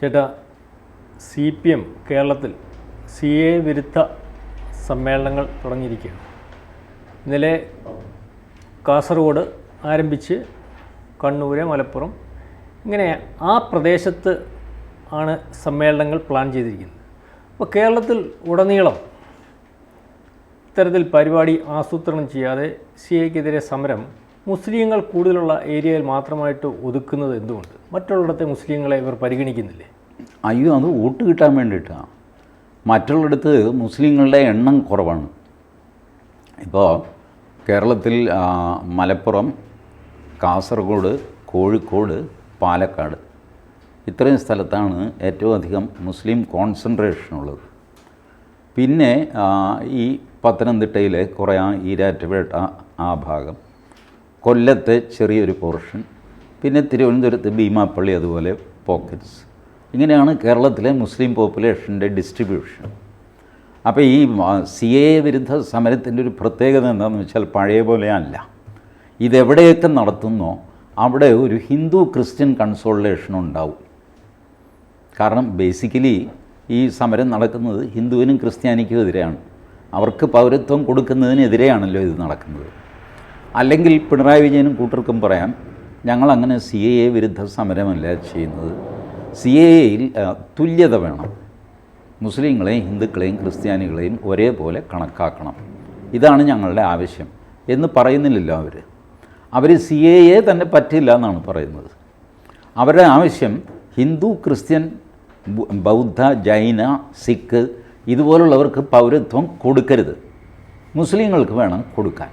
ചേട്ടാ C P M കേരളത്തിൽ C A വിരുദ്ധ സമ്മേളനങ്ങൾ തുടങ്ങിയിരിക്കുകയാണ്. ഇന്നലെ കാസർഗോഡ് ആരംഭിച്ച് കണ്ണൂര് മലപ്പുറം ഇങ്ങനെ ആ പ്രദേശത്ത് ആണ് സമ്മേളനങ്ങൾ പ്ലാൻ ചെയ്തിരിക്കുന്നത്. അപ്പോൾ കേരളത്തിൽ ഉടനീളം ഇത്തരത്തിൽ പരിപാടി ആസൂത്രണം ചെയ്യാതെ സി എക്കെതിരെ സമരം മുസ്ലിങ്ങൾ കൂടുതലുള്ള ഏരിയയിൽ മാത്രമായിട്ട് ഒതുക്കുന്നത് എന്തുകൊണ്ട്? മറ്റുള്ളിടത്തെ മുസ്ലിങ്ങളെ ഇവർ പരിഗണിക്കുന്നില്ലേ? അയ്യോ അത് വോട്ട് കിട്ടാൻ വേണ്ടിയിട്ടാണ് മറ്റുള്ളിടത്ത് മുസ്ലിങ്ങളുടെ എണ്ണം കുറവാണ്. ഇപ്പോൾ കേരളത്തിൽ മലപ്പുറം കാസർഗോഡ് കോഴിക്കോട് പാലക്കാട് ഇത്രയും സ്ഥലത്താണ് ഏറ്റവും അധികം മുസ്ലിം കോൺസെൻട്രേഷൻ ഉള്ളത്. പിന്നെ ഈ പത്തനംതിട്ടയിലെ കുറേ ഈരാറ്റുപേട്ട ആ ഭാഗം കൊല്ലത്തെ ചെറിയൊരു പോർഷൻ പിന്നെ തിരുവനന്തപുരത്ത് ഭീമാപ്പള്ളി അതുപോലെ പോക്കറ്റ്സ് ഇങ്ങനെയാണ് കേരളത്തിലെ മുസ്ലിം പോപ്പുലേഷന്റെ ഡിസ്ട്രിബ്യൂഷൻ അപ്പോൾ ഈ സി എ വിരുദ്ധ സമരത്തിന്റെ ഒരു പ്രത്യേകത എന്താണെന്ന് വെച്ചാൽ പഴയ പോലെ അല്ല ഇതെവിടെയൊക്കെ നടത്തുന്നോ അവിടെ ഒരു ഹിന്ദു ക്രിസ്ത്യൻ കൺസോൾട്ടേഷൻ ഉണ്ടാവും. കാരണം ബേസിക്കലി ഈ സമരം നടക്കുന്നത് ഹിന്ദുവിനും ക്രിസ്ത്യാനിക്കും എതിരെയാണ്. അവർക്ക് പൗരത്വം കൊടുക്കുന്നതിനെതിരെയാണല്ലോ ഇത് നടക്കുന്നത്. അല്ലെങ്കിൽ പിണറായി വിജയനും കൂട്ടർക്കും പറയാം ഞങ്ങളങ്ങനെ സി എ എ വിരുദ്ധ സമരമല്ല ചെയ്യുന്നത്. സി എ എയിൽ തുല്യത വേണം. മുസ്ലിങ്ങളെയും ഹിന്ദുക്കളെയും ക്രിസ്ത്യാനികളെയും ഒരേപോലെ കണക്കാക്കണം. ഇതാണ് ഞങ്ങളുടെ ആവശ്യം എന്ന് പറയുന്നില്ലല്ലോ അവർ അവർ സി എ എ തന്നെ പറ്റില്ല എന്നാണ് പറയുന്നത്. അവരുടെ ആവശ്യം ഹിന്ദു ക്രിസ്ത്യൻ ബൗദ്ധ ജൈന സിഖ് ഇതുപോലുള്ളവർക്ക് പൗരത്വം കൊടുക്കരുത്. മുസ്ലിങ്ങൾക്ക് വേണം കൊടുക്കാൻ.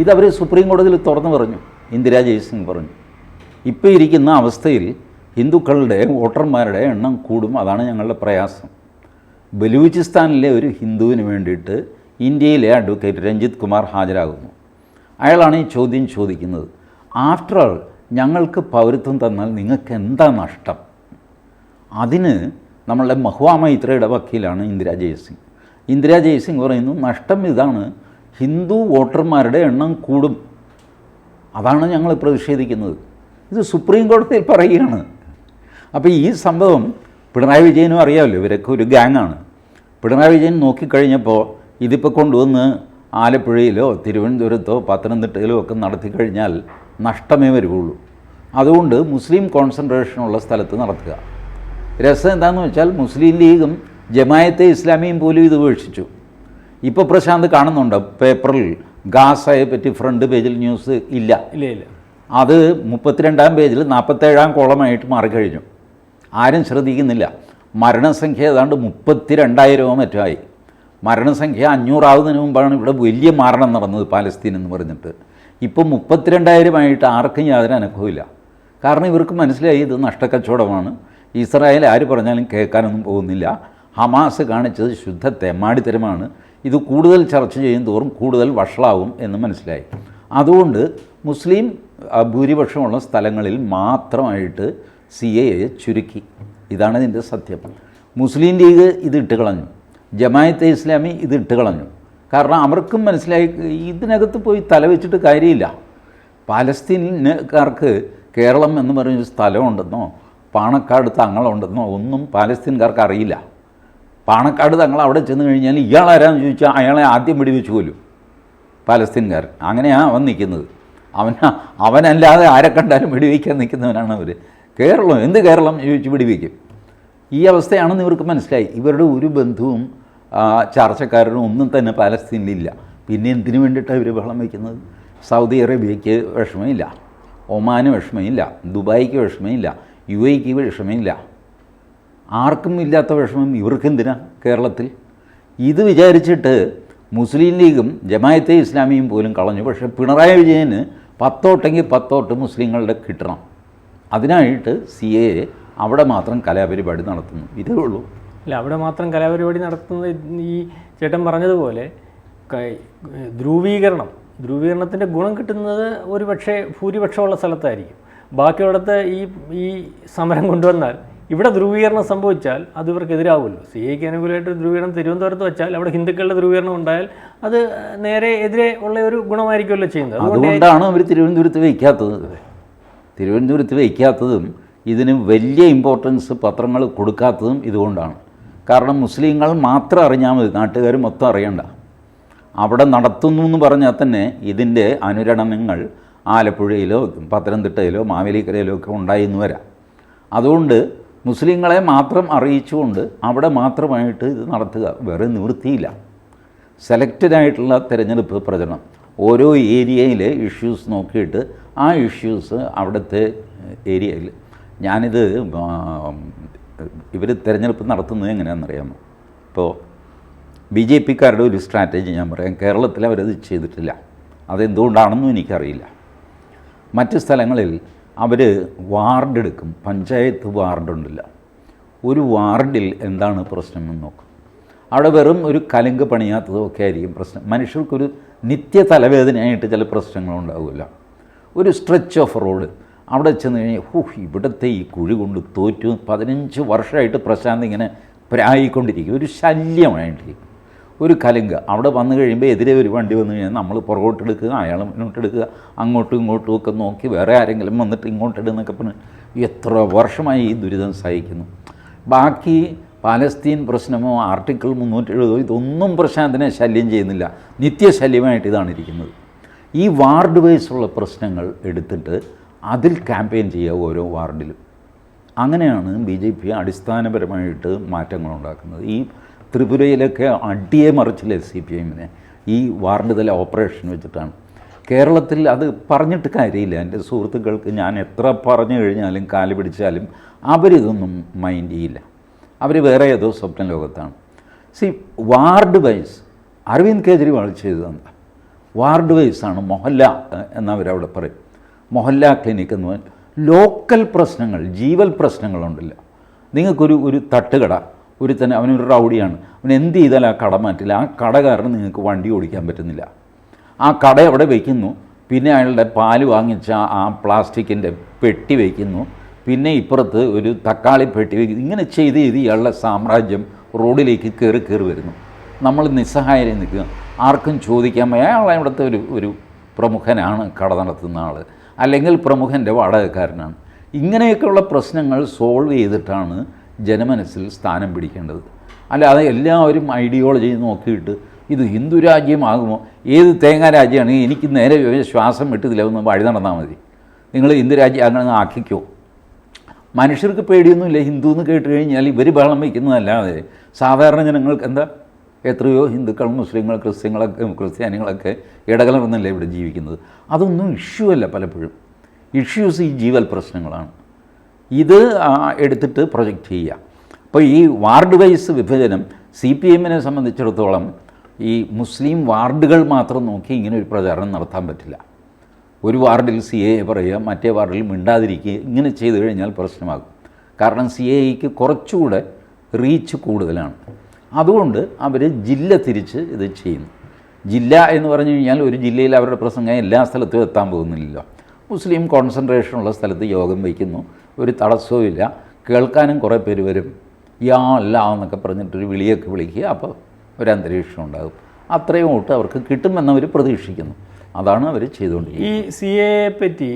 ഇതവർ സുപ്രീം കോടതിയിൽ തുറന്നു പറഞ്ഞു. ഇന്ദിരാ ജയ്സിംഗ് പറഞ്ഞു. ഇപ്പോൾ ഇരിക്കുന്ന അവസ്ഥയിൽ ഹിന്ദുക്കളുടെ വോട്ടർമാരുടെ എണ്ണം കൂടും. അതാണ് ഞങ്ങളുടെ പ്രയാസം. ബലൂചിസ്ഥാനിലെ ഒരു ഹിന്ദുവിന് വേണ്ടിയിട്ട് ഇന്ത്യയിലെ അഡ്വക്കേറ്റ് രഞ്ജിത്ത് കുമാർ ഹാജരാകുന്നു. അയാളാണ് ഈ ചോദ്യം ചോദിക്കുന്നത്. ആഫ്റ്റർ ആൾ ഞങ്ങൾക്ക് പൗരത്വം തന്നാൽ നിങ്ങൾക്ക് എന്താ നഷ്ടം? അതിന് നമ്മളുടെ മഹുവാമ മൈത്രയുടെ വക്കീലാണ് ഇന്ദിരാ ജയ്സിംഗ്. ഇന്ദിരാ ജയ്സിംഗ് പറയുന്നു നഷ്ടം ഇതാണ്. ഹിന്ദു വോട്ടർമാരുടെ എണ്ണം കൂടും. അതാണ് ഞങ്ങൾ പ്രതിഷേധിക്കുന്നത് ഇത് സുപ്രീം കോടതിയിൽ പറയുകയാണ്. അപ്പോൾ ഈ സംഭവം പിണറായി വിജയനും അറിയാമല്ലോ ഇവരൊക്കെ ഒരു ഗ്യാങ്ങാണ് പിണറായി വിജയൻ നോക്കിക്കഴിഞ്ഞപ്പോൾ ഇതിപ്പോൾ കൊണ്ടുവന്ന് ആലപ്പുഴയിലോ തിരുവനന്തപുരത്തോ പത്തനംതിട്ടയിലോ ഒക്കെ നടത്തി കഴിഞ്ഞാൽ നഷ്ടമേ വരുള്ളൂ അതുകൊണ്ട് മുസ്ലിം കോൺസെൻട്രേഷനുള്ള സ്ഥലത്ത് നടത്തുക. രസം എന്താണെന്ന് വെച്ചാൽ മുസ്ലിം ലീഗും ജമായത്തെ ഇസ്ലാമിയും പോലും ഇത് ഉപേക്ഷിച്ചു. ഇപ്പോൾ പ്രശാന്ത് കാണുന്നുണ്ട്? പേപ്പറിൽ ഗാസയെ പറ്റി ഫ്രണ്ട് പേജിൽ ന്യൂസ് ഇല്ല. ഇല്ല ഇല്ല. അത് മുപ്പത്തിരണ്ടാം പേജിൽ നാൽപ്പത്തേഴാം കോളമായിട്ട് മാറിക്കഴിഞ്ഞു. ആരും ശ്രദ്ധിക്കുന്നില്ല. മരണസംഖ്യ ഏതാണ്ട് മുപ്പത്തിരണ്ടായിരമോ മറ്റുമായി. മരണസംഖ്യ അഞ്ഞൂറാവുന്നതിന് മുമ്പാണ് ഇവിടെ വലിയ മരണം നടന്നത് പാലസ്തീൻ എന്ന് പറഞ്ഞിട്ട്. ഇപ്പം മുപ്പത്തിരണ്ടായിരമായിട്ട് ആർക്കും യാതൊരു അനക്കവുമില്ല കാരണം ഇവർക്ക് മനസ്സിലായി ഇത് നഷ്ടക്കച്ചവടമാണ്. ഇസ്രായേൽ ആര് പറഞ്ഞാലും കേൾക്കാനൊന്നും പോകുന്നില്ല. ഹമാസ് കാണിച്ചത് ശുദ്ധ തെമ്മാടിത്തരമാണ്. ഇത് കൂടുതൽ ചർച്ച ചെയ്യും തോറും കൂടുതൽ വഷളാവും എന്ന് മനസ്സിലായി. അതുകൊണ്ട് മുസ്ലിം ഭൂരിപക്ഷമുള്ള സ്ഥലങ്ങളിൽ മാത്രമായിട്ട് സി എ എ ചുരുക്കി. ഇതാണ് ഇതിന്റെ സത്യം. മുസ്ലിം ലീഗ് ഇത് ഇട്ട് കളഞ്ഞു. ജമായത്തെ ഇസ്ലാമി ഇത് ഇട്ട് കളഞ്ഞു. കാരണം അവർക്കും മനസ്സിലായി ഇതിനകത്ത് പോയി തല വെച്ചിട്ട് കാര്യമില്ല. പാലസ്തീനക്കാർക്ക് കേരളം എന്ന് പറയുന്ന സ്ഥലമുണ്ടെന്നോ പാണക്കാട് തങ്ങളുണ്ടെന്നോ ഒന്നും പാലസ്തീൻകാർക്ക് അറിയില്ല. പാണക്കാട് തങ്ങൾ അവിടെ ചെന്ന് കഴിഞ്ഞാൽ ഇയാൾ ആരാന്ന് ചോദിച്ചാൽ അയാളെ ആദ്യം വെടിവെച്ച് കൊല്ലും. പാലസ്തീൻകാർ. അങ്ങനെയാണ് അവൻ നിൽക്കുന്നത്. അവൻ അവനല്ലാതെ ആരെ കണ്ടാലും വെടിവെക്കാൻ നിൽക്കുന്നവനാണ് അവർ കേരളം എന്ത് കേരളം ചോദിച്ച് വെടിവെക്കും? ഈ അവസ്ഥയാണെന്ന് ഇവർക്ക് മനസ്സിലായി. ഇവരുടെ ഒരു ബന്ധുവും ചർച്ചക്കാരനും ഒന്നും തന്നെ പാലസ്തീനിലില്ല. പിന്നെ എന്തിനു വേണ്ടിയിട്ടാണ് ഇവർ ബഹളം വയ്ക്കുന്നത് സൗദി അറേബ്യയ്ക്ക് വിഷമമില്ല. ഒമാന് വിഷമമില്ല. ദുബായിക്ക് വിഷമമില്ല. യു എക്ക് വിഷമമില്ല. ആർക്കും ഇല്ലാത്ത വിഷമം ഇവർക്കെന്തിനാ കേരളത്തിൽ? ഇത് വിചാരിച്ചിട്ട് മുസ്ലിം ലീഗും ജമായത്തെ ഇസ്ലാമിയും പോലും കളഞ്ഞു. പക്ഷേ പിണറായി വിജയന് പത്തോട്ടെങ്കിൽ പത്തോട്ട് മുസ്ലിങ്ങളുടെ കിട്ടണം. അതിനായിട്ട് സി എ അവിടെ മാത്രം കലാപരിപാടി നടത്തുന്നു. ഇതേ ഉള്ളൂ. അല്ല അവിടെ മാത്രം കലാപരിപാടി നടത്തുന്നത് ഈ ചേട്ടൻ പറഞ്ഞതുപോലെ ധ്രുവീകരണം. ധ്രുവീകരണത്തിന്റെ ഗുണം കിട്ടുന്നത് ഒരു പക്ഷേ ഭൂരിപക്ഷമുള്ള സ്ഥലത്തായിരിക്കും. ബാക്കിയുള്ളടത്ത് ഈ ഈ സമരം കൊണ്ടുവന്നാൽ ഇവിടെ ധ്രുവീകരണം സംഭവിച്ചാൽ അത് ഇവർക്ക് എതിരാവുമല്ലോ സി എക്ക് അനുകൂലമായിട്ട് ധ്രുവീകരണം തിരുവനന്തപുരത്ത് വെച്ചാൽ അവിടെ ഹിന്ദുക്കളുടെ ധ്രുവീകരണം ഉണ്ടായാൽ അത് നേരെ എതിരെ ഉള്ള ഒരു ഗുണമായിരിക്കുമല്ലോ ചെയ്യുന്നത്. അതുകൊണ്ടാണ് അവർ തിരുവനന്തപുരത്ത് വയ്ക്കാത്തത്. തിരുവനന്തപുരത്ത് വയ്ക്കാത്തതും ഇതിന് വലിയ ഇമ്പോർട്ടൻസ് പത്രങ്ങൾ കൊടുക്കാത്തതും ഇതുകൊണ്ടാണ്. കാരണം മുസ്ലിങ്ങൾ മാത്രം അറിഞ്ഞാൽ മതി നാട്ടുകാർ മൊത്തം അറിയണ്ട. അവിടെ നടത്തുന്നു എന്ന് പറഞ്ഞാൽ തന്നെ ഇതിന്റെ അനുരണനങ്ങൾ ആലപ്പുഴയിലോ പത്തനംതിട്ടയിലോ മാവേലിക്കരയിലോ ഒക്കെ ഉണ്ടായി എന്ന് വരാം. അതുകൊണ്ട് മുസ്ലിങ്ങളെ മാത്രം അറിയിച്ചുകൊണ്ട് അവിടെ മാത്രമായിട്ട് ഇത് നടത്തുക വേറെ നിവൃത്തിയില്ല. സെലക്റ്റഡ് ആയിട്ടുള്ള തിരഞ്ഞെടുപ്പ് പ്രചരണം. ഓരോ ഏരിയയിലെ ഇഷ്യൂസ് നോക്കിയിട്ട് ആ ഇഷ്യൂസ് അവിടുത്തെ ഏരിയയിൽ. ഞാനിത് ഇവർ തിരഞ്ഞെടുപ്പ് നടത്തുന്നത് എങ്ങനെയാണെന്നറിയാമോ ഇപ്പോൾ ബി ജെ പിക്കാരുടെ ഒരു സ്ട്രാറ്റജി ഞാൻ പറയാം. കേരളത്തിൽ അവരത് ചെയ്തിട്ടില്ല. അതെന്തുകൊണ്ടാണെന്നും എനിക്കറിയില്ല. മറ്റ് സ്ഥലങ്ങളിൽ അവർ വാർഡ് എടുക്കും പഞ്ചായത്ത് വാർഡുണ്ടല്ല ഒരു വാർഡിൽ എന്താണ് പ്രശ്നമെന്ന് നോക്കും. അവിടെ വെറും ഒരു കലുങ്ക് പണിയാത്തതോ ഒക്കെ ആയിരിക്കും പ്രശ്നം. മനുഷ്യർക്കൊരു നിത്യ തലവേദനയായിട്ട് ചില പ്രശ്നങ്ങളുണ്ടാവില്ല ഒരു സ്ട്രെച്ച് ഓഫ് റോഡ് അവിടെ ചെന്ന് കഴിഞ്ഞാൽ ഹുഹ് ഇവിടുത്തെ ഈ കുഴി കൊണ്ട് തോറ്റു പതിനഞ്ച് വർഷമായിട്ട് പ്രശാന്ത് ഇങ്ങനെ പ്രായിക്കൊണ്ടിരിക്കും ഒരു ശല്യമായിട്ടിരിക്കും ഒരു കലുങ്ക്. അവിടെ വന്നു കഴിയുമ്പോൾ എതിരെ ഒരു വണ്ടി വന്നു കഴിഞ്ഞാൽ നമ്മൾ പുറകോട്ട് എടുക്കുക അയാൾ മുന്നോട്ട് എടുക്കുക അങ്ങോട്ടും ഇങ്ങോട്ടും ഒക്കെ നോക്കി വേറെ ആരെങ്കിലും വന്നിട്ട് ഇങ്ങോട്ട് ഇടുന്നൊക്കെ പറഞ്ഞ് എത്ര വർഷമായി ഈ ദുരിതം സഹിക്കുന്നു. ബാക്കി പാലസ്തീൻ പ്രശ്നമോ ആർട്ടിക്കിൾ മുന്നൂറ്റി എഴുപതോ ഇതൊന്നും പ്രശാന്തിനെ ശല്യം ചെയ്യുന്നില്ല. നിത്യശല്യമായിട്ട് ഇതാണ് ഇരിക്കുന്നത്. ഈ വാർഡ് വൈസുള്ള പ്രശ്നങ്ങൾ എടുത്തിട്ട് അതിൽ ക്യാമ്പയിൻ ചെയ്യുക ഓരോ വാർഡിലും. അങ്ങനെയാണ് ബി ജെ പി അടിസ്ഥാനപരമായിട്ട് മാറ്റങ്ങൾ ഉണ്ടാക്കുന്നത് ഈ ത്രിപുരയിലൊക്കെ അടിയെ മറിച്ചില്ലേ സി പി എമ്മിനെ? ഈ വാർഡ് തല ഓപ്പറേഷൻ വെച്ചിട്ടാണ്. കേരളത്തിൽ അത് പറഞ്ഞിട്ട് കാര്യമില്ല. എന്റെ സുഹൃത്തുക്കൾക്ക് ഞാൻ എത്ര പറഞ്ഞു കഴിഞ്ഞാലും കാൽ പിടിച്ചാലും അവരിതൊന്നും മൈൻഡ് ചെയ്യില്ല. അവർ വേറെ ഏതോ സ്വപ്ന ലോകത്താണ്. C ward wise Arvind Kejriwal ചെയ്തതെന്താ? വാർഡ് വൈസാണ് മൊഹല്ല എന്നവരവിടെ പറയും. മൊഹല്ല ക്ലിനിക് എന്ന് ലോക്കൽ പ്രശ്നങ്ങൾ ജീവൽ പ്രശ്നങ്ങളുണ്ടല്ലോ. നിങ്ങൾക്കൊരു ഒരു തട്ടുകട ഒരു തന്നെ അവനൊരു റൗഡിയാണ്. അവൻ എന്ത് ചെയ്താലും ആ കട മാറ്റില്ല. ആ കട കാരണം നിങ്ങൾക്ക് വണ്ടി ഓടിക്കാൻ പറ്റുന്നില്ല. ആ കട അവിടെ വയ്ക്കുന്നു പിന്നെ അയാളുടെ പാൽ വാങ്ങിച്ച ആ പ്ലാസ്റ്റിക്കിന്റെ പെട്ടി വയ്ക്കുന്നു പിന്നെ ഇപ്പുറത്ത് ഒരു തക്കാളി പെട്ടി വയ്ക്കുന്നു ഇങ്ങനെ ചെയ്ത് ചെയ്ത് ഇയാളുടെ സാമ്രാജ്യം റോഡിലേക്ക് കയറി കയറി വരുന്നു. നമ്മൾ നിസ്സഹായരെ നിൽക്കുക. ആർക്കും ചോദിക്കാൻ വയ്യ. അയാൾ ഒരു ഒരു പ്രമുഖനാണ് കട നടത്തുന്ന ആൾ അല്ലെങ്കിൽ പ്രമുഖന്റെ വാടകക്കാരനാണ്. ഇങ്ങനെയൊക്കെയുള്ള പ്രശ്നങ്ങൾ സോൾവ് ചെയ്തിട്ടാണ് ജനമനസ്സിൽ സ്ഥാനം പിടിക്കേണ്ടത്. അല്ലാതെ എല്ലാവരും ഐഡിയോളജി നോക്കിയിട്ട് ഇത് ഹിന്ദു രാജ്യമാകുമോ? ഏത് തേങ്ങ രാജ്യമാണെങ്കിൽ എനിക്ക് നേരെ ശ്വാസം വിട്ടതില്ല ഒന്ന് വഴി നടന്നാൽ മതി. നിങ്ങൾ ഹിന്ദു രാജ്യം അങ്ങനെ ആക്കിക്കോ. മനുഷ്യർക്ക് പേടിയൊന്നുമില്ല. ഹിന്ദു എന്ന് കേട്ട് കഴിഞ്ഞാൽ ഇവർ ബഹളം വയ്ക്കുന്നതല്ലാതെ സാധാരണ ജനങ്ങൾക്ക് എന്താ? എത്രയോ ഹിന്ദുക്കൾ മുസ്ലിങ്ങൾ ക്രിസ്ത്യങ്ങളൊക്കെ ക്രിസ്ത്യാനികളൊക്കെ ഇടകലർന്നല്ലേ ഇവിടെ ജീവിക്കുന്നത്? അതൊന്നും ഇഷ്യൂ അല്ല പലപ്പോഴും. ഇഷ്യൂസ് ഈ ജീവൽ പ്രശ്നങ്ങളാണ്. ഇത് എടുത്തിട്ട് പ്രൊജക്റ്റ് ചെയ്യുക. അപ്പോൾ ഈ വാർഡ് വൈസ് വിഭജനം സി പി എമ്മിനെ സംബന്ധിച്ചിടത്തോളം ഈ മുസ്ലിം വാർഡുകൾ മാത്രം നോക്കി ഇങ്ങനെ ഒരു പ്രചാരണം നടത്താൻ പറ്റില്ല. ഒരു വാർഡിൽ സി എ പറയുക മറ്റേ വാർഡിൽ മിണ്ടാതിരിക്കുക ഇങ്ങനെ ചെയ്തു കഴിഞ്ഞാൽ പ്രശ്നമാകും. കാരണം സി എക്ക് കുറച്ചുകൂടെ റീച്ച് കൂടുതലാണ്. അതുകൊണ്ട് അവർ ജില്ല തിരിച്ച് ഇത് ചെയ്യുന്നു. ജില്ല എന്ന് പറഞ്ഞു കഴിഞ്ഞാൽ ഒരു ജില്ലയിൽ അവരുടെ പ്രസംഗം എല്ലാ സ്ഥലത്തും എത്താൻ പോകുന്നില്ലല്ലോ. മുസ്ലിം കോൺസെൻട്രേഷനുള്ള സ്ഥലത്ത് യോഗം വയ്ക്കുന്നു. ഒരു തടസ്സവുമില്ല കേൾക്കാനും കുറേ പേര് വരും. യാ അല്ല എന്നൊക്കെ പറഞ്ഞിട്ടൊരു വിളിയൊക്കെ വിളിക്കുക അപ്പോൾ ഒരു അന്തരീക്ഷം ഉണ്ടാകും. അത്രയും വോട്ട് അവർക്ക് കിട്ടുമെന്നവർ പ്രതീക്ഷിക്കുന്നു. അതാണ് അവർ ചെയ്തുകൊണ്ടിരിക്കുന്നത്. ഈ സി എയെ പറ്റി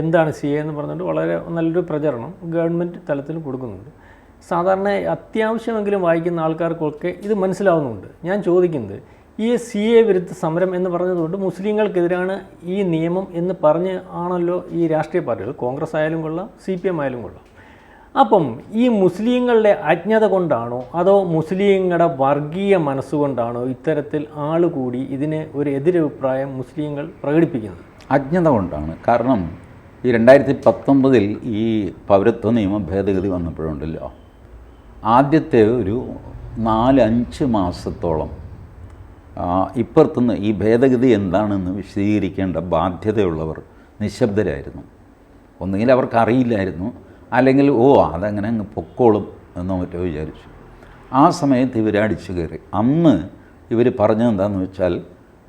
എന്താണ് സി എ എന്ന് പറഞ്ഞിട്ട് വളരെ നല്ലൊരു പ്രചരണം ഗവൺമെന്റ് തലത്തിൽ കൊടുക്കുന്നുണ്ട്. സാധാരണ അത്യാവശ്യമെങ്കിലും വായിക്കുന്ന ആൾക്കാർക്കൊക്കെ ഇത് മനസ്സിലാവുന്നുണ്ട്. ഞാൻ ചോദിക്കുന്നത് ഈ സി എ വിരുദ്ധ സമരം എന്ന് പറഞ്ഞതുകൊണ്ട് മുസ്ലിങ്ങൾക്കെതിരാണ് ഈ നിയമം എന്ന് പറഞ്ഞ് ആണല്ലോ ഈ രാഷ്ട്രീയ പാർട്ടികൾ. കോൺഗ്രസ് ആയാലും കൊള്ളാം സി പി എം ആയാലും കൊള്ളാം. അപ്പം ഈ മുസ്ലിങ്ങളുടെ അജ്ഞത കൊണ്ടാണോ അതോ മുസ്ലിങ്ങളുടെ വർഗീയ മനസ്സുകൊണ്ടാണോ ഇത്തരത്തിൽ ആൾ കൂടി ഇതിന് ഒരു എതിരഭിപ്രായം മുസ്ലിങ്ങൾ പ്രകടിപ്പിക്കുന്നത്? അജ്ഞത കൊണ്ടാണ്. കാരണം ഈ രണ്ടായിരത്തി പത്തൊമ്പതിൽ ഈ പൗരത്വ നിയമ ഭേദഗതി വന്നപ്പോഴുണ്ടല്ലോ. ആദ്യത്തെ ഒരു നാലഞ്ച് മാസത്തോളം ഇപ്പുറത്തുനിന്ന് ഈ ഭേദഗതി എന്താണെന്ന് വിശദീകരിക്കേണ്ട ബാധ്യതയുള്ളവർ നിശബ്ദരായിരുന്നു. ഒന്നുകിൽ അവർക്ക് അറിയില്ലായിരുന്നു അല്ലെങ്കിൽ ഓ അതങ്ങനെ അങ്ങ് പൊക്കോളും എന്നോ മറ്റോ വിചാരിച്ചു. ആ സമയത്ത് ഇവർ അടിച്ചു കയറി. അന്ന് ഇവർ പറഞ്ഞതെന്താണെന്ന് വെച്ചാൽ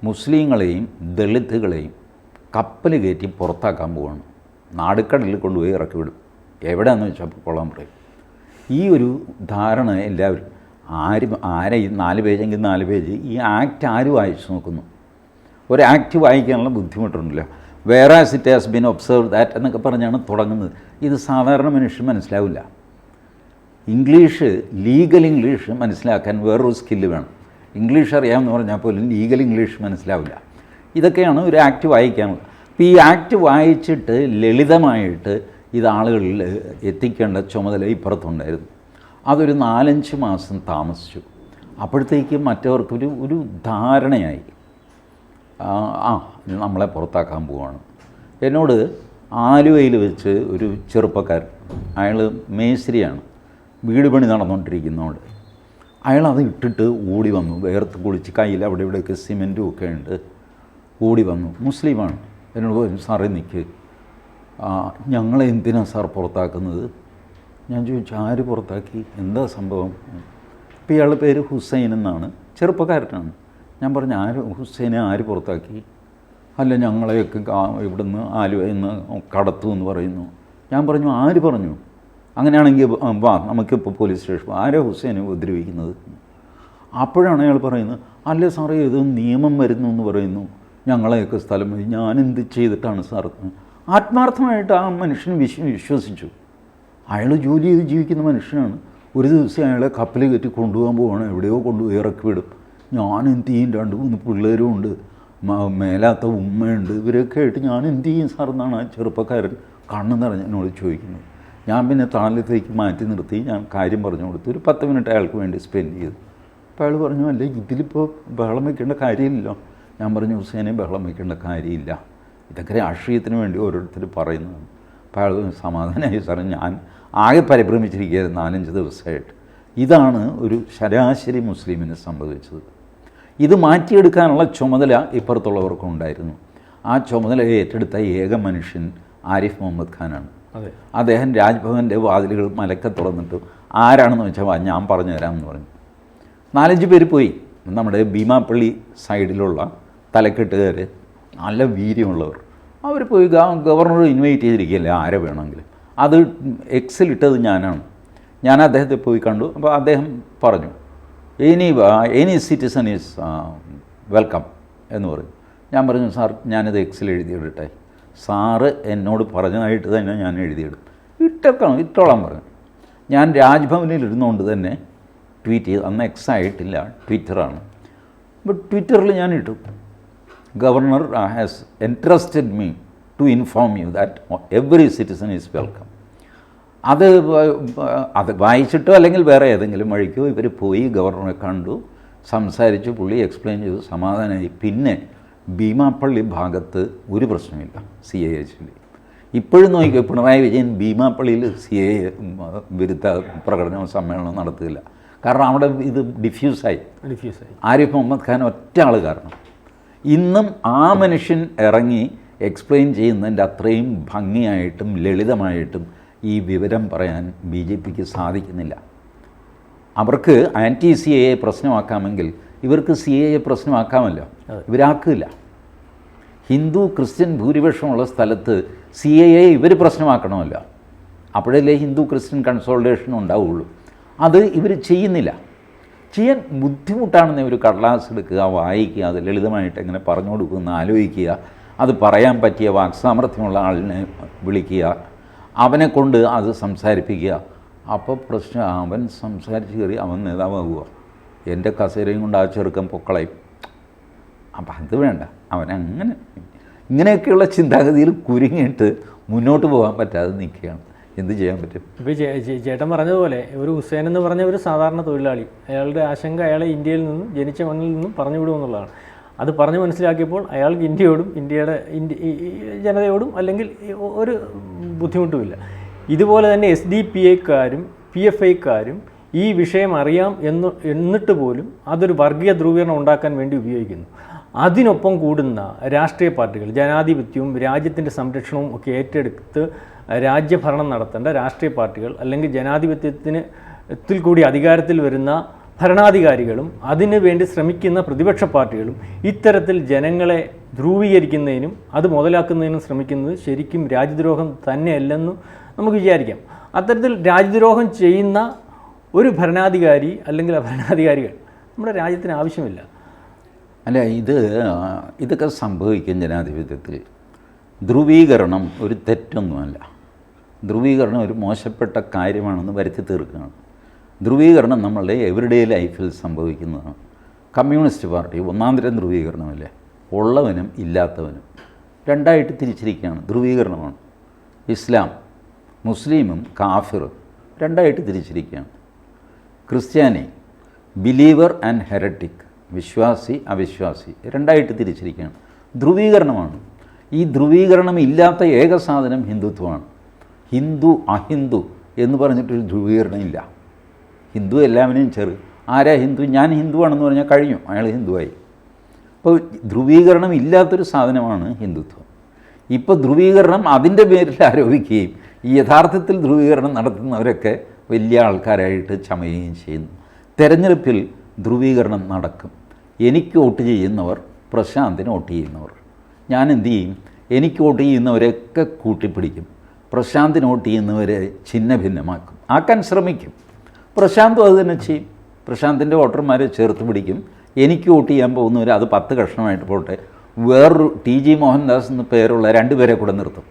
മുസ്ലിങ്ങളെയും ദളിതുകളെയും കപ്പൽ കയറ്റി പുറത്താക്കാൻ പോവാണ്. നാടുക്കടലിൽ കൊണ്ടുപോയി ഇറക്കി വിടും. എവിടെയാണെന്ന് വെച്ചാൽ കൊള്ളാൻ പറയും. ഈ ഒരു ധാരണ എല്ലാവരും ആരും ആരെ ഈ നാല് പേജെങ്കിൽ നാല് പേജ് ഈ ആക്ട് ആര് വായിച്ചു നോക്കുന്നു. ഒരു ആക്ട് വായിക്കാനുള്ള ബുദ്ധിമുട്ടുണ്ടല്ലോ. Where as it has been observe that എന്നൊക്കെ പറഞ്ഞാണ് തുടങ്ങുന്നത്. ഇത് സാധാരണ മനുഷ്യൻ മനസ്സിലാവില്ല. ഇംഗ്ലീഷ് ലീഗൽ ഇംഗ്ലീഷ് മനസ്സിലാക്കാൻ വേറൊരു സ്കില്ല് വേണം. ഇംഗ്ലീഷ് അറിയാമെന്ന് പറഞ്ഞാൽ പോലും ലീഗൽ ഇംഗ്ലീഷ് മനസ്സിലാവില്ല. ഇതൊക്കെയാണ് ഒരു ആക്ട് വായിക്കാനുള്ളത്. അപ്പോൾ ഈ ആക്ട് വായിച്ചിട്ട് ലളിതമായിട്ട് ഇത് ആളുകളിൽ എത്തിക്കേണ്ട ചുമതല ഇപ്പുറത്തുണ്ടായിരുന്നു. അതൊരു നാലഞ്ച് മാസം താമസിച്ചു. അപ്പോഴത്തേക്ക് മറ്റവർക്കൊരു ഒരു ധാരണയായി. ആ നമ്മളെ പുറത്താക്കാൻ പോവാണ്. എന്നോട് ആലുവയിൽ വെച്ച് ഒരു ചെറുപ്പക്കാരൻ അയാൾ മേസ്ത്രിയാണ്. വീട് പണി നടന്നുകൊണ്ടിരിക്കുന്നതുകൊണ്ട് അയാൾ അത് ഇട്ടിട്ട് ഓടി വന്നു. വേർത്ത് കുളിച്ച് കയ്യിൽ അവിടെ ഇവിടെയൊക്കെ സിമെന്റും ഒക്കെ ഉണ്ട്. ഓടി വന്നു. മുസ്ലിമാണ്. എന്നോട് സാറേ നിൽക്ക് ആ, ഞങ്ങളെ എന്തിനാണ് സാർ പുറത്താക്കുന്നത്? ഞാൻ ചോദിച്ചു ആര് പുറത്താക്കി? എന്താ സംഭവം? ഇപ്പം ഇയാളുടെ പേര് ഹുസൈൻ എന്നാണ്. ചെറുപ്പക്കാരനാണ്. ഞാൻ പറഞ്ഞു ആര് ഹുസൈനെ ആര് പുറത്താക്കി? അല്ല ഞങ്ങളെയൊക്കെ ഇവിടുന്ന് ആലുവയിൽ നിന്ന് കടത്തു എന്ന് പറയുന്നു. ഞാൻ പറഞ്ഞു ആര് പറഞ്ഞു? അങ്ങനെയാണെങ്കിൽ വാ നമുക്കിപ്പോൾ പോലീസ് സ്റ്റേഷൻ ആരാ ഹുസൈനെ ഉപദ്രവിക്കുന്നത്? അപ്പോഴാണ് അയാൾ പറയുന്നത് അല്ല സാറേ ഇത് നിയമം വരുന്നു എന്ന് പറയുന്നു. ഞങ്ങളെയൊക്കെ സ്ഥലം ഞാൻ എന്ത് ചെയ്തിട്ടാണ് സാർ? ആത്മാർത്ഥമായിട്ട് ആ മനുഷ്യൻ വിശ്വസിച്ചു. അയാൾ ജോലി ചെയ്ത് ജീവിക്കുന്ന മനുഷ്യനാണ്. ഒരു ദിവസം അയാളെ കപ്പൽ കയറ്റി കൊണ്ടുപോകാൻ പോവാണ്. എവിടെയോ കൊണ്ടുപോയി ഇറക്കി വിടും. ഞാൻ എന്ത് ചെയ്യും? രണ്ട് മൂന്ന് പിള്ളേരും ഉണ്ട്. മേലാത്ത ഉമ്മയുണ്ട്. ഇവരൊക്കെ ആയിട്ട് ഞാൻ എന്ത് ചെയ്യും സാർ എന്നാണ് ആ ചെറുപ്പക്കാരൻ കണ്ണു നിറഞ്ഞ് എന്നോട് ചോദിക്കുന്നത്. ഞാൻ പിന്നെ താലത്തേക്ക് മാറ്റി നിർത്തി. ഞാൻ കാര്യം പറഞ്ഞു കൊടുത്തു. ഒരു പത്ത് മിനിറ്റ് അയാൾക്ക് വേണ്ടി സ്പെൻഡ് ചെയ്തു. അപ്പോൾ അയാൾ പറഞ്ഞു അല്ലേ ഇതിലിപ്പോൾ ബഹളം വയ്ക്കേണ്ട കാര്യമില്ലല്ലോ. ഞാൻ പറഞ്ഞു ഹുസൈനെ ബഹളം വയ്ക്കേണ്ട കാര്യമില്ല. ഇതൊക്കെ രാഷ്ട്രീയത്തിന് വേണ്ടി ഓരോരുത്തർ പറയുന്നതാണ്. അപ്പോൾ അയാൾ സമാധാനമായി സാറേ ഞാൻ ആകെ പരിഭ്രമിച്ചിരിക്കുകയായിരുന്നു നാലഞ്ച് ദിവസമായിട്ട്. ഇതാണ് ഒരു ശരാശരി മുസ്ലിമിന് സംഭവിച്ചത് ഇത് മാറ്റിയെടുക്കാനുള്ള ചുമതല ഇപ്പുറത്തുള്ളവർക്കും ഉണ്ടായിരുന്നു ആ ചുമതല ഏറ്റെടുത്ത ഏക മനുഷ്യൻ ആരിഫ് മുഹമ്മദ് ഖാനാണ്. അദ്ദേഹം രാജ്ഭവന്റെ വാതിലുകൾ മലക്കെ തുറന്നിട്ട് ആരാണെന്ന് വെച്ചാൽ ഞാൻ പറഞ്ഞു തരാമെന്ന് പറഞ്ഞു. നാലഞ്ച് പേര് പോയി. നമ്മുടെ ഭീമാപ്പള്ളി സൈഡിലുള്ള തലക്കെട്ടുകാർ നല്ല വീര്യമുള്ളവർ. അവർ പോയി ഗവർണർ ഇൻവൈറ്റ് ചെയ്തിരിക്കുകയല്ലേ ആരെ വേണമെങ്കിലും. അത് എക്സിലിട്ടത് ഞാനാണ്. ഞാൻ അദ്ദേഹത്തെ പോയി കണ്ടു. അപ്പോൾ അദ്ദേഹം പറഞ്ഞു any any citizen is welcome എന്ന് പറഞ്ഞു. ഞാൻ പറഞ്ഞു സാർ ഞാനിത് എക്സിൽ എഴുതിയിടട്ടെ സാറ് എന്നോട് പറഞ്ഞതായിട്ട് തന്നെ ഞാൻ എഴുതിയിടും ഇട്ടേക്കണം ഇട്ടോളാൻ പറഞ്ഞു. ഞാൻ രാജ്ഭവനിൽ ഇരുന്നുകൊണ്ട് തന്നെ ട്വീറ്റ് ചെയ്തു. അന്ന് എക്സ് ആയിട്ടില്ല ട്വിറ്ററാണ് അപ്പോൾ ട്വിറ്ററിൽ ഞാൻ ഇട്ടു. Governor has entrusted me to inform you that every citizen is welcome അത് വ- അത് വായിച്ചിട്ടോ അല്ലെങ്കിൽ വേറെ ഏതെങ്കിലും വഴിക്കോ ഇവർ പോയി ഗവർണറെ കണ്ടു സംസാരിച്ച് പുള്ളി എക്സ്പ്ലെയിൻ ചെയ്തു സമാധാനമായി പിന്നെ ഭീമാപ്പള്ളി ഭാഗത്ത് ഒരു പ്രശ്നമില്ല സി എ എച്ചിന്റെ ഇപ്പോഴും നോക്കിയോ പിണറായി വിജയൻ ഭീമാപ്പള്ളിയിൽ സി എ വിരുദ്ധ പ്രകടനവും സമ്മേളനം നടത്തുകയില്ല കാരണം അവിടെ ഇത് ഡിഫ്യൂസായി ഡിഫ്യൂസായി ആരിഫ് മുഹമ്മദ് ഖാൻ ഒറ്റ ആൾ കാരണം. ഇന്നും ആ മനുഷ്യൻ ഇറങ്ങി എക്സ്പ്ലെയിൻ ചെയ്യുന്നതിന്റെ അത്രയും ഭംഗിയായിട്ടും ലളിതമായിട്ടും ഈ വിവരം പറയാൻ ബി ജെ പിക്ക് സാധിക്കുന്നില്ല. അവർക്ക് ആന്റി സി എ പ്രശ്നമാക്കാമെങ്കിൽ ഇവർക്ക് സി എ പ്രശ്നമാക്കാമല്ലോ. ഇവരാക്കില്ല ഹിന്ദു ക്രിസ്ത്യൻ ഭൂരിപക്ഷമുള്ള സ്ഥലത്ത് സി എ എ ഇവർ പ്രശ്നമാക്കണമല്ലോ. അപ്പോഴല്ലേ ഹിന്ദു ക്രിസ്ത്യൻ കൺസോൾട്ടേഷൻ ഉണ്ടാവുള്ളൂ. അത് ഇവർ ചെയ്യുന്നില്ല. ചെയ്യാൻ ബുദ്ധിമുട്ടാണെന്ന് ഒരു കടലാസ് എടുക്കുക വായിക്കുക അത് ലളിതമായിട്ട് എങ്ങനെ പറഞ്ഞു കൊടുക്കുമെന്ന് ആലോചിക്കുക അത് പറയാൻ പറ്റിയ വാക്സാമർഥ്യമുള്ള ആളിനെ വിളിക്കുക അവനെ കൊണ്ട് അത് സംസാരിപ്പിക്കുക. അപ്പോൾ പ്രശ്നം അവൻ സംസാരിച്ച് കയറി അവൻ നേതാവാകുക. എന്റെ കസേരയും കൊണ്ട് ആ ചെറുക്കം പൊക്കളയും. അപ്പം അത് വേണ്ട. അവനങ്ങനെ ഇങ്ങനെയൊക്കെയുള്ള ചിന്താഗതിയിൽ കുരുങ്ങിയിട്ട് മുന്നോട്ട് പോകാൻ പറ്റാതെ നിൽക്കുകയാണ്. എന്ത് ചെയ്യാൻ പറ്റും? ഇപ്പോൾ ചേട്ടൻ പറഞ്ഞതുപോലെ ഒരു ഹുസൈൻ എന്ന് പറഞ്ഞ ഒരു സാധാരണ തൊഴിലാളി അയാളുടെ ആശങ്ക അയാളെ ഇന്ത്യയിൽ നിന്നും ജനിച്ച മണ്ണിൽ നിന്നും പറഞ്ഞു വിടുമെന്നുള്ളതാണ് അത് പറഞ്ഞ് മനസ്സിലാക്കിയപ്പോൾ അയാൾക്ക് ഇന്ത്യയോടും ഇന്ത്യയുടെ ഇന്ത്യ ജനതയോടും അല്ലെങ്കിൽ ഒരു ബുദ്ധിമുട്ടുമില്ല ഇതുപോലെ തന്നെ എസ് ഡി പി എക്കാരും പി എഫ് ഐക്കാരും ഈ വിഷയം അറിയാം എന്ന് എന്നിട്ട് പോലും അതൊരു വർഗീയ ധ്രുവീകരണം ഉണ്ടാക്കാൻ വേണ്ടി ഉപയോഗിക്കുന്നു. അതിനൊപ്പം കൂടുന്ന രാഷ്ട്രീയ പാർട്ടികൾ ജനാധിപത്യവും രാജ്യത്തിന്റെ സംരക്ഷണവും ഒക്കെ ഏറ്റെടുത്ത് രാജ്യഭരണം നടത്തേണ്ട രാഷ്ട്രീയ പാർട്ടികൾ അല്ലെങ്കിൽ ജനാധിപത്യത്തിന് ത്തിൽ കൂടി അധികാരത്തിൽ വരുന്ന ഭരണാധികാരികളും അതിനു വേണ്ടി ശ്രമിക്കുന്ന പ്രതിപക്ഷ പാർട്ടികളും ഇത്തരത്തിൽ ജനങ്ങളെ ധ്രുവീകരിക്കുന്നതിനും അത് മുതലാക്കുന്നതിനും ശ്രമിക്കുന്നത് ശരിക്കും രാജ്യദ്രോഹം തന്നെയല്ലെന്നും നമുക്ക് വിചാരിക്കാം. അത്തരത്തിൽ രാജ്യദ്രോഹം ചെയ്യുന്ന ഒരു ഭരണാധികാരി അല്ലെങ്കിൽ ഭരണാധികാരികൾ നമ്മുടെ രാജ്യത്തിന് ആവശ്യമില്ല. അല്ല ഇത് ഇതൊക്കെ സംഭവിക്കും ജനാധിപത്യത്തിൽ. ധ്രുവീകരണം ഒരു തെറ്റൊന്നുമല്ല. ധ്രുവീകരണം ഒരു മോശപ്പെട്ട കാര്യമാണെന്ന് വരുത്തി തീർക്കുകയാണ്. ധ്രുവീകരണം നമ്മളുടെ എവറിഡേ ലൈഫിൽ സംഭവിക്കുന്നതാണ്. കമ്മ്യൂണിസ്റ്റ് പാർട്ടി ഒന്നാം തരം ധ്രുവീകരണമല്ലേ? ഉള്ളവനും ഇല്ലാത്തവനും. രണ്ടായിട്ട് തിരിച്ചിരിക്കുകയാണ്. ധ്രുവീകരണമാണ്. ഇസ്ലാം മുസ്ലിമും കാഫിറും രണ്ടായിട്ട് തിരിച്ചിരിക്കുകയാണ്. ക്രിസ്ത്യാനി ബിലീവർ ആൻഡ് ഹെററ്റിക് വിശ്വാസി അവിശ്വാസി. രണ്ടായിട്ട് തിരിച്ചിരിക്കുകയാണ് ധ്രുവീകരണമാണ്. ഈ ധ്രുവീകരണം ഇല്ലാത്ത ഏക സാധനം ഹിന്ദുത്വമാണ്. ഹിന്ദു അഹിന്ദു എന്ന് പറഞ്ഞിട്ടൊരു ധ്രുവീകരണം ഇല്ല. ഹിന്ദു എല്ലാവരെയും ചെറു. ആരാ ഹിന്ദു? ഞാൻ ഹിന്ദുവാണെന്ന് പറഞ്ഞാൽ കഴിഞ്ഞു. അയാൾ ഹിന്ദുവായി. അപ്പോൾ ധ്രുവീകരണം ഇല്ലാത്തൊരു സാധനമാണ് ഹിന്ദുത്വം. ഇപ്പോൾ ധ്രുവീകരണം അതിന്റെ പേരിൽ ആരോപിക്കുകയും ഈ യഥാർത്ഥത്തിൽ ധ്രുവീകരണം നടത്തുന്നവരൊക്കെ വലിയ ആൾക്കാരായിട്ട് ചമയുകയും ചെയ്യുന്നു. തെരഞ്ഞെടുപ്പിൽ ധ്രുവീകരണം നടക്കും. എനിക്ക് വോട്ട് ചെയ്യുന്നവർ പ്രശാന്തിന് വോട്ട് ചെയ്യുന്നവർ. ഞാൻ എന്ത് ചെയ്യും? എനിക്ക് വോട്ട് ചെയ്യുന്നവരെയൊക്കെ കൂട്ടിപ്പിടിക്കും. പ്രശാന്തിന് വോട്ട് ചെയ്യുന്നവരെ ഛിന്ന ഭിന്നമാക്കും ആക്കാൻ ശ്രമിക്കും. പ്രശാന്തും അത് തന്നെ ചെയ്യും. പ്രശാന്തിന്റെ വോട്ടർമാരെ ചേർത്ത് പിടിക്കും. എനിക്ക് വോട്ട് ചെയ്യാൻ പോകുന്നവർ അത് പത്ത് കഷ്ണമായിട്ട് പോട്ടെ. വേറൊരു ടി ജി മോഹൻദാസ് എന്ന് പേരുള്ള രണ്ടുപേരെ കൂടെ നിർത്തും.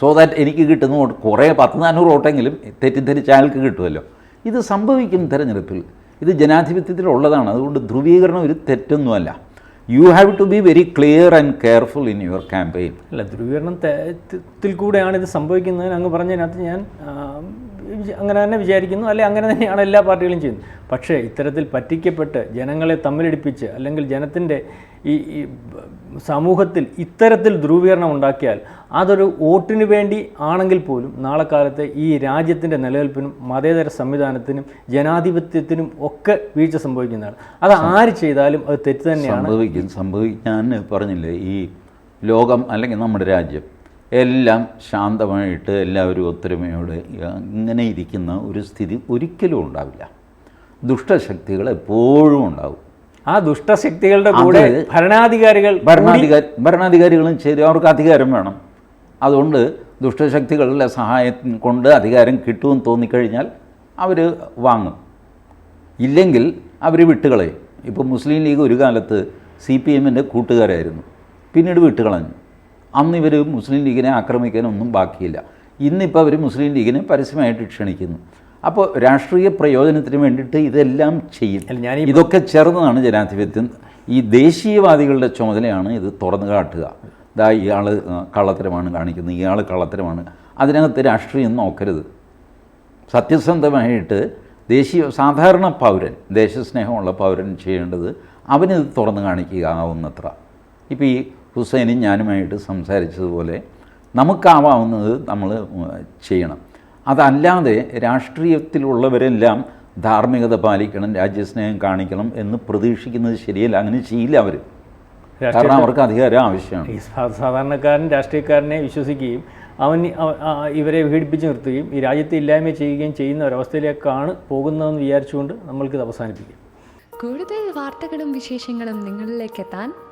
സോ ദാറ്റ് എനിക്ക് കിട്ടുന്ന വോട്ട് കുറേ പത്ത് നാനൂറ് വോട്ടെങ്കിലും തെറ്റിദ്ധരിച്ച അയാൾക്ക് കിട്ടുമല്ലോ. ഇത് സംഭവിക്കും തെരഞ്ഞെടുപ്പിൽ ഇത് ജനാധിപത്യത്തിലുള്ളതാണ്. അതുകൊണ്ട് ധ്രുവീകരണം ഒരു തെറ്റൊന്നുമല്ല. You have to be very clear and careful in your campaign അല്ല ധ്രുവീകരണം ത്തിൽ കൂടെയാണ് ഇത് സംഭവിക്കുന്നത് അങ്ങ് പറഞ്ഞതിനകത്ത് ഞാൻ അങ്ങനെ തന്നെ വിചാരിക്കുന്നു. അല്ലെങ്കിൽ അങ്ങനെ തന്നെയാണ് എല്ലാ പാർട്ടികളും ചെയ്യുന്നത്. പക്ഷേ ഇത്തരത്തിൽ പറ്റിക്കപ്പെട്ട് ജനങ്ങളെ തമ്മിലടിപ്പിച്ച് അല്ലെങ്കിൽ ജനത്തിന്റെ ഈ സമൂഹത്തിൽ ഇത്തരത്തിൽ ധ്രുവീകരണം ഉണ്ടാക്കിയാൽ അതൊരു വോട്ടിന് വേണ്ടി ആണെങ്കിൽ പോലും നാളെ കാലത്ത് ഈ രാജ്യത്തിന്റെ നിലനിൽപ്പിനും മതേതര സംവിധാനത്തിനും ജനാധിപത്യത്തിനും ഒക്കെ വീഴ്ച സംഭവിക്കുന്നതാണ്. അത് ആര് ചെയ്താലും അത് തെറ്റ് തന്നെയാണ്. സംഭവിക്കും. സംഭവിക്കാൻ ഞാൻ പറഞ്ഞില്ലേ ഈ ലോകം അല്ലെങ്കിൽ നമ്മുടെ രാജ്യം എല്ലാം ശാന്തമായിട്ട് എല്ലാവരും ഒത്തൊരുമയോടെ ഇങ്ങനെ ഇരിക്കുന്ന ഒരു സ്ഥിതി ഒരിക്കലും ഉണ്ടാവില്ല. ദുഷ്ടശക്തികൾ എപ്പോഴും ഉണ്ടാവും. ആ ദുഷ്ടശക്തികളുടെ കൂടെ ഭരണാധികാരികൾ ഭരണാധികാരി ഭരണാധികാരികളും ശരി അവർക്ക് അധികാരം വേണം. അതുകൊണ്ട് ദുഷ്ടശക്തികളുടെ സഹായം കൊണ്ട് അധികാരം കിട്ടുമെന്ന് തോന്നിക്കഴിഞ്ഞാൽ അവർ വാങ്ങും. ഇല്ലെങ്കിൽ അവർ വിട്ടുകളയും. ഇപ്പോൾ മുസ്ലിം ലീഗ് ഒരു കാലത്ത് സി പി എമ്മിന്റെ കൂട്ടുകാരായിരുന്നു. പിന്നീട് വിട്ടുകളഞ്ഞു. അന്ന് ഇവർ മുസ്ലിം ലീഗിനെ ആക്രമിക്കാനൊന്നും ബാക്കിയില്ല. ഇന്നിപ്പോൾ അവർ മുസ്ലിം ലീഗിനെ പരസ്യമായിട്ട് ക്ഷണിക്കുന്നു. അപ്പോൾ രാഷ്ട്രീയ പ്രയോജനത്തിന് വേണ്ടിയിട്ട് ഇതെല്ലാം ചെയ്യും. ഞാൻ ഇതൊക്കെ ചേർന്നതാണ് ജനാധിപത്യം. ഈ ദേശീയവാദികളുടെ ചുമതലയാണ് ഇത് തുറന്നു കാട്ടുക. ദാ ഇയാൾ കള്ളത്തരമാണ് കാണിക്കുന്നത്. ഇയാൾ കള്ളത്തരമാണ്. അതിനകത്ത് രാഷ്ട്രീയം നോക്കരുത്. സത്യസന്ധമായിട്ട് ദേശീയ സാധാരണ പൗരൻ ദേശസ്നേഹമുള്ള പൗരൻ ചെയ്യേണ്ടത് അവനിത് തുറന്നു കാണിക്കുക ആവുന്നത്ര. ഇപ്പോൾ ഈ ഹുസൈനും ഞാനുമായിട്ട് സംസാരിച്ചതുപോലെ നമുക്കാവാവുന്നത് നമ്മൾ ചെയ്യണം. അതല്ലാതെ രാഷ്ട്രീയത്തിലുള്ളവരെല്ലാം ധാർമ്മികത പാലിക്കണം രാജ്യസ്നേഹം കാണിക്കണം എന്ന് പ്രതീക്ഷിക്കുന്നത് ശരിയല്ല. അങ്ങനെ ചെയ്യില്ല അവർ കാരണം അവർക്ക് അധികാരം ആവശ്യമാണ്. ഈ സാധാരണക്കാരൻ രാഷ്ട്രീയക്കാരനെ വിശ്വസിക്കുകയും അവൻ ഇവരെ പീഡിപ്പിച്ച് നിർത്തുകയും ഈ രാജ്യത്തെ ഇല്ലായ്മ ചെയ്യുകയും ചെയ്യുന്ന ഒരവസ്ഥയിലേക്കാണ് പോകുന്നതെന്ന് വിചാരിച്ചുകൊണ്ട് നമ്മൾക്കിത് അവസാനിപ്പിക്കാം. കൂടുതൽ വാർത്തകളും വിശേഷങ്ങളും നിങ്ങളിലേക്ക് എത്താൻ